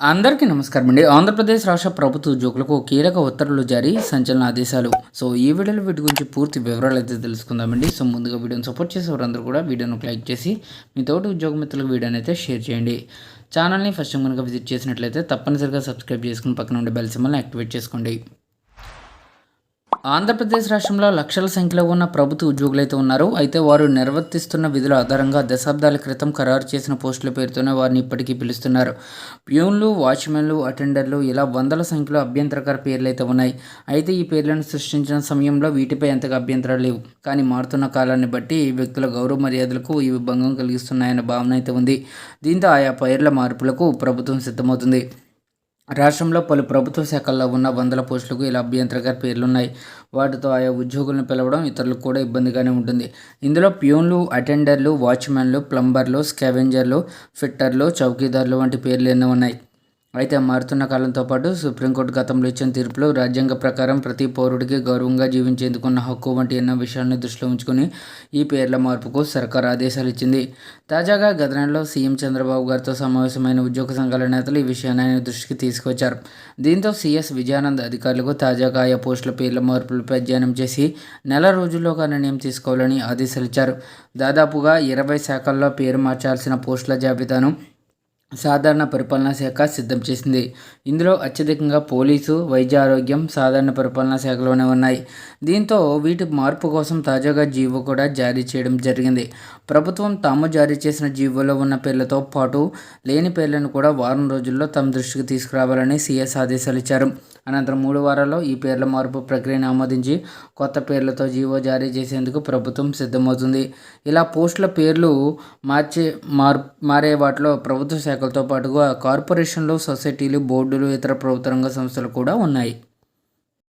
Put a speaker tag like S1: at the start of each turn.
S1: అందరికీ నమస్కారం అండి. ఆంధ్రప్రదేశ్ రాష్ట్ర ప్రభుత్వ ఉద్యోగులకు కీలక ఉత్తర్వులు జారీ సంచలన ఆదేశాలు. సో ఈ వీడియోలో వీటి గురించి పూర్తి వివరాలు అయితే తెలుసుకుందామండి సో ముందుగా వీడియోని సపోర్ట్ చేసే వారందరూ కూడా వీడియోను లైక్ చేసి మీ తోటి ఉద్యోగ మిత్రులకు వీడియోని అయితే షేర్ చేయండి. ఛానల్ని ఫస్ట్ టైం కనుక విజిట్ చేసినట్లయితే తప్పనిసరిగా సబ్స్క్రైబ్ చేసుకుని పక్కన ఉండే బెల్ సింబల్ని యాక్టివేట్ చేసుకోండి. ఆంధ్రప్రదేశ్ రాష్ట్రంలో లక్షల సంఖ్యలో ఉన్న ప్రభుత్వ ఉద్యోగులైతే ఉన్నారు. అయితే వారు నిర్వర్తిస్తున్న విధుల ఆధారంగా దశాబ్దాల క్రితం ఖరారు చేసిన పోస్టుల పేరుతోనే వారిని ఇప్పటికీ పిలుస్తున్నారు. ప్యూన్లు వాచ్మెన్లు అటెండర్లు ఇలా వందల సంఖ్యలో అభ్యంతరకర పేర్లు అయితే ఉన్నాయి. అయితే ఈ పేర్లను సృష్టించిన సమయంలో వీటిపై ఎంతగా అభ్యంతరాలు లేవు. కానీ మారుతున్న కాలాన్ని బట్టి ఈ వ్యక్తుల గౌరవ మర్యాదలకు ఇవి భంగం కలిగిస్తున్నాయన్న భావన అయితే ఉంది. దీంతో ఆయా పేర్ల మార్పులకు ప్రభుత్వం సిద్ధమవుతుంది. రాష్ట్రంలో పలు ప్రభుత్వ శాఖల్లో ఉన్న వందల పోస్టులకు ఇలా అభ్యంతరకర పేర్లున్నాయి. వాటితో ఆయా ఉద్యోగులను పిలవడం ఇతరులకు కూడా ఇబ్బందిగానే ఉంటుంది. ఇందులో ప్యూన్లు అటెండర్లు వాచ్మెన్లు ప్లంబర్లు స్కావెంజర్లు ఫిట్టర్లు చౌకీదార్లు వంటి పేర్లు ఎన్నో ఉన్నాయి. అయితే మారుతున్న కాలంతో పాటు సుప్రీంకోర్టు గతంలో ఇచ్చిన తీర్పులో రాజ్యాంగ ప్రకారం ప్రతి పౌరుడికి గౌరవంగా జీవించేందుకున్న హక్కు వంటి ఎన్నో విషయాలను దృష్టిలో ఉంచుకుని ఈ పేర్ల మార్పుకు సర్కార్ ఆదేశాలు ఇచ్చింది. తాజాగా గత నెలలో సీఎం చంద్రబాబు గారితో సమావేశమైన ఉద్యోగ సంఘాల నేతలు ఈ విషయాన్ని ఆయన దృష్టికి తీసుకొచ్చారు. దీంతో సీఎస్ విజయానంద్ అధికారులకు తాజాగా ఆయా పోస్టుల పేర్ల మార్పులపై అధ్యయనం చేసి నెల రోజుల్లోగా నిర్ణయం తీసుకోవాలని ఆదేశాలు ఇచ్చారు. దాదాపుగా ఇరవై శాఖల్లో పేరు మార్చాల్సిన పోస్టుల జాబితాను సాధారణ పరిపాలనా శాఖ సిద్ధం చేసింది. ఇందులో అత్యధికంగా పోలీసు వైద్య ఆరోగ్యం సాధారణ పరిపాలనా శాఖలోనే ఉన్నాయి. దీంతో వీటి మార్పు కోసం తాజాగా జీవో కూడా జారీ చేయడం జరిగింది. ప్రభుత్వం తాము జారీ చేసిన జీవోలో ఉన్న పేర్లతో పాటు లేని పేర్లను కూడా వారం రోజుల్లో తమ దృష్టికి తీసుకురావాలని సీఎస్ ఆదేశాలు ఇచ్చారు. అనంతరం మూడు వారాల్లో ఈ పేర్ల మార్పు ప్రక్రియను ఆమోదించి కొత్త పేర్లతో జీవో జారీ చేసేందుకు ప్రభుత్వం సిద్ధమవుతుంది. ఇలా పోస్టుల పేర్లు మార్చే మార్ మారే వాటిలో ప్రభుత్వ శాఖలతో పాటుగా కార్పొరేషన్లు సొసైటీలు బోర్డులు ఇతర ప్రభుత్వ రంగ సంస్థలు కూడా ఉన్నాయి.